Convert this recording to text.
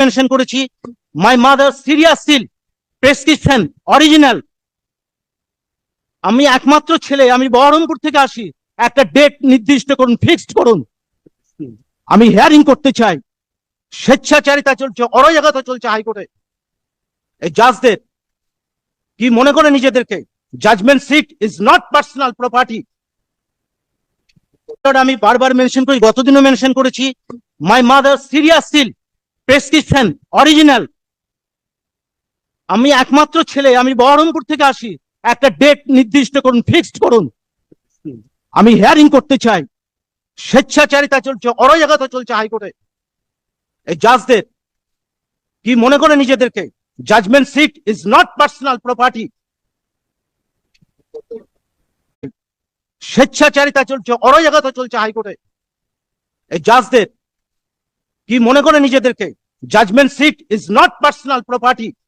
Mention করেছি। My mother serious seal prescription original আমি একমাত্র ছেলে, আমি বহরমপুর থেকে আসি। একটা ডেট নির্দিষ্ট করুন ফিক্সড করুন। আমি হিয়ারিং করতে চাই। স্বেচ্ছাচারিতা চলছে, অরাজকতা চলছে হাইকোর্টে। এই জাজদের কি মনে করে নিজেদেরকে? Judgement seat is not personal property আমি বারবার মেনশন করি, গতদিনও মেনশন করেছি। My mother serious seal prescription original আমি একমাত্র ছেলে, আমি বহরমপুর থেকে আসি। একটা ডেট নির্দিষ্ট করুন ফিক্সড করুন। আমি হিয়ারিং করতে চাই। স্বেচ্ছাচারিতা চলছে, অরাজকতা চলছে হাইকোর্টে। এই জাজদের কি মনে করে নিজেদেরকে? Judgement seat is not personal property স্বেচ্ছাচারিতা চলছে, অরাজকতা চলছে হাইকোর্টে। এই জাজদের কি মনে করে নিজেদেরকে? Judgement seat is not personal property